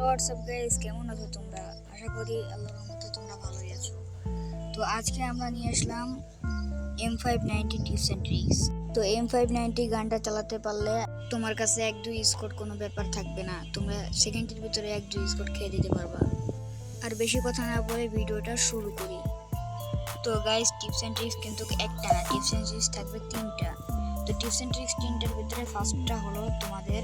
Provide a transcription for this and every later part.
WhatsApp guys কেমন আছো তোমরা? আশা করি আল্লাহর রহমতে তোমরা ভালোই আছো। তো আজকে আমরা নিয়ে আসলাম M five ninety tips and tricks তো এম ফাইভ নাইনটি গানটা চালাতে পারলে তোমার কাছে এক দুই স্কোর কোনো ব্যাপার থাকবে না। তোমরা সেকেন্ডের ভিতরে এক দুই স্কোর খেয়ে দিতে পারবা। আর বেশি কথা না বলে ভিডিওটা শুরু করি। তো গাইস টিপস অ্যান্ড ট্রিক্স কিন্তু একটা না টিপস অ্যান্ড ট্রিক্স থাকবে তিনটা। তো টিপস অ্যান্ড ট্রিক্স তিনটার ভিতরে ফার্স্টটা হলো তোমাদের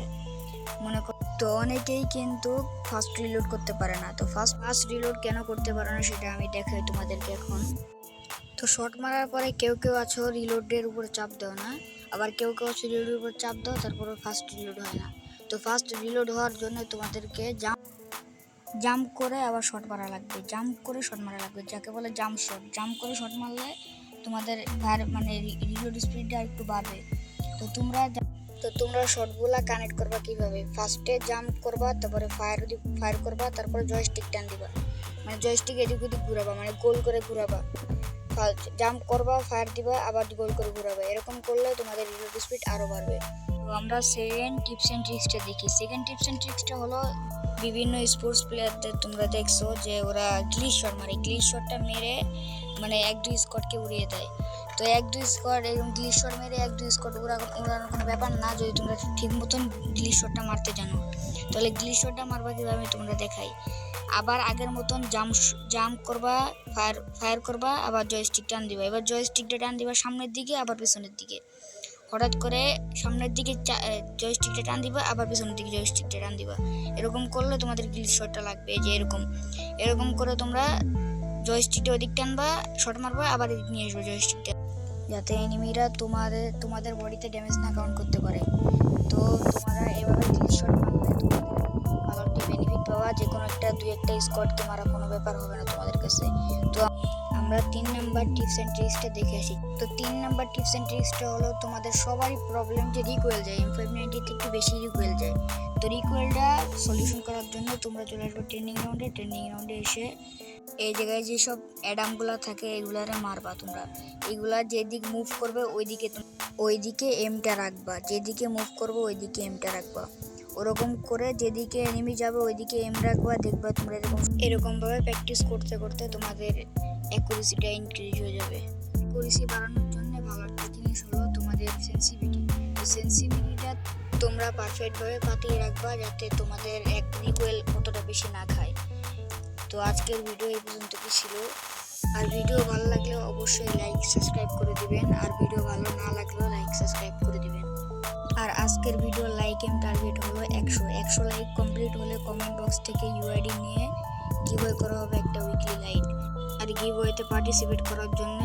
মনে কর তো অনেকেই কিন্তু ফার্স্ট রিলোড করতে পারে না। তো ফার্স্ট ফার্স্ট রিলোড কেন করতে পারে না সেটা আমি দেখাই তোমাদেরকে এখন। তো শর্ট মারার পরে কেউ কেউ আছো রিলোডের উপর চাপ দাও না। আবার কেউ কেউ আছো রিলোডের উপর চাপ দাও তারপরে ফার্স্ট রিলোড হয় না। তো ফার্স্ট রিলোড হওয়ার জন্য তোমাদেরকে জাম্প জাম্প করে আবার শট মারা লাগবে। জাম্প করে শট মারা লাগবে। যাকে বলে জাম্প শট জাম্প করে শট মারলে তোমাদের মানে রিলোড স্পিডটা একটু বাড়বে। তো তোমরা তো তোমরা শর্টগুলা কানেক্ট করবা কীভাবে? ফার্স্টে জাম্প করবা, তারপরে ফায়ার ফায়ার করবা, তারপরে জয়স্টিক টান দিবা। মানে জয়স্টিক এদিক ওদিক ঘুরাবা মানে গোল করে ঘুরাবা। জাম্প করবা ফায়ার দিবা, আবার গোল করে ঘুরাবা। এরকম করলে তোমাদের রিলোড স্পিড আরও বাড়বে। তো আমরা সেকেন্ড টিপস অ্যান্ড ট্রিক্সটা দেখি। সেকেন্ড টিপস অ্যান্ড ট্রিক্সটা হলো বিভিন্ন স্পোর্টস প্লেয়ারদের তোমরা দেখছ যে ওরা গ্লিশ শট মারে। গ্লিশ শটটা মেরে মানে এক দুই স্কটকে উড়িয়ে দেয়। তো এক দুই স্কট এরকম গ্লিশ শট মেরে এক দুই স্কট উড়া উড়ানোর কোনো ব্যাপার না, যদি তোমরা ঠিক মতন গ্লিশ শটটা মারতে জানো। তাহলে গ্লিশ শটটা মারবা কীভাবে তোমরা দেখাই? আবার আগের মতন জাম্প জাম্প করবা ফায়ার ফায়ার করবা, আবার জয়স্টিক টান দিবা। এবার জয়স্টিকটা টান দিবা সামনের দিকে, আবার পেছনের দিকে। হঠাৎ করে সামনের দিকে জয়স্টিকটা টান দিবা, আবার পেছনের দিকে জয়স্টিকটা টান দিবা। এরকম করলে তোমাদের গ্লিচ শটটা লাগবে যে এরকম। এরকম করে তোমরা জয়স্টিকটা ওদিক টানবা শট মারবা, আবার এদিক নিয়ে আসবে জয়স্টিকটা যাতে এনিমিরা তোমাদের তোমাদের বডিতে ড্যামেজ না কাউন্ট করতে পারে। তো তোমরা এভাবে গ্লিচ শট মারলে তোমাদের ভালো বেনিফিট পাওয়া যে কোনো একটা, দুই একটা স্কোয়াডকে মারা কোনো ব্যাপার হবে না তোমাদের কাছে। তো আমরা তিন নাম্বার টিপস অ্যান্ড ট্রিক্সটা দেখে আসি। তো তিন নাম্বার টিপস অ্যান্ড ট্রিক্সটা হলো তোমাদের সবারই প্রবলেম যে রিকোয়েল যায়। এম ফাইভ নাইনটিতে একটু বেশি রিকোয়েল যায়। তো রিকোয়েলটা সলিউশন করার জন্য তোমরা চলে আসবে ট্রেনিং রাউন্ডে ট্রেনিং রাউন্ডে এসে এই জায়গায় যেসব অ্যাডামগুলো থাকে, এগুলারে মারবা তোমরা। এগুলা যেদিক মুভ করবে ওই দিকে ওই দিকে এমটা রাখবা। যেদিকে মুভ করবে ওই দিকে এমটা রাখবা। ওরকম করে যেদিকে এনিমি যাবে, ওইদিকে এম রাখবা। দেখবা তোমরা এরকম এরকমভাবে প্র্যাকটিস করতে করতে তোমাদের অ্যাকুরেসিটা ইনক্রিজ হয়ে যাবে। অ্যাকুরেসি বাড়ানোর জন্য ভালো একটা জিনিস হলো তোমাদের সেন্সিভিটি সেন্সিভিটিটা তোমরা পারফেক্টভাবে পাতিয়ে রাখবা যাতে তোমাদের এক রিকোয়েল অতটা বেশি না খায়। তো আজকের ভিডিও এই পর্যন্ত কি ছিল। আর ভিডিও ভালো লাগলে অবশ্যই লাইক সাবস্ক্রাইব করে দিবেন। আর ভিডিও ভালো না লাগলেও লাইক সাবস্ক্রাইব করে দিবেন। আর আজকের ভিডিও লাইক এম টার্গেট হলো একশো। একশো লাইক কমপ্লিট হলে কমেন্ট বক্স থেকে ইউআইডি নিয়ে গিভওয়ে করা হবে একটা উইকলি লাইট আর গিভওয়েতে পার্টিসিপেট করার জন্য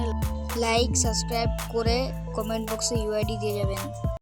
লাইক সাবস্ক্রাইব করে কমেন্ট বক্সে ইউআইডি দিয়ে যাবেন।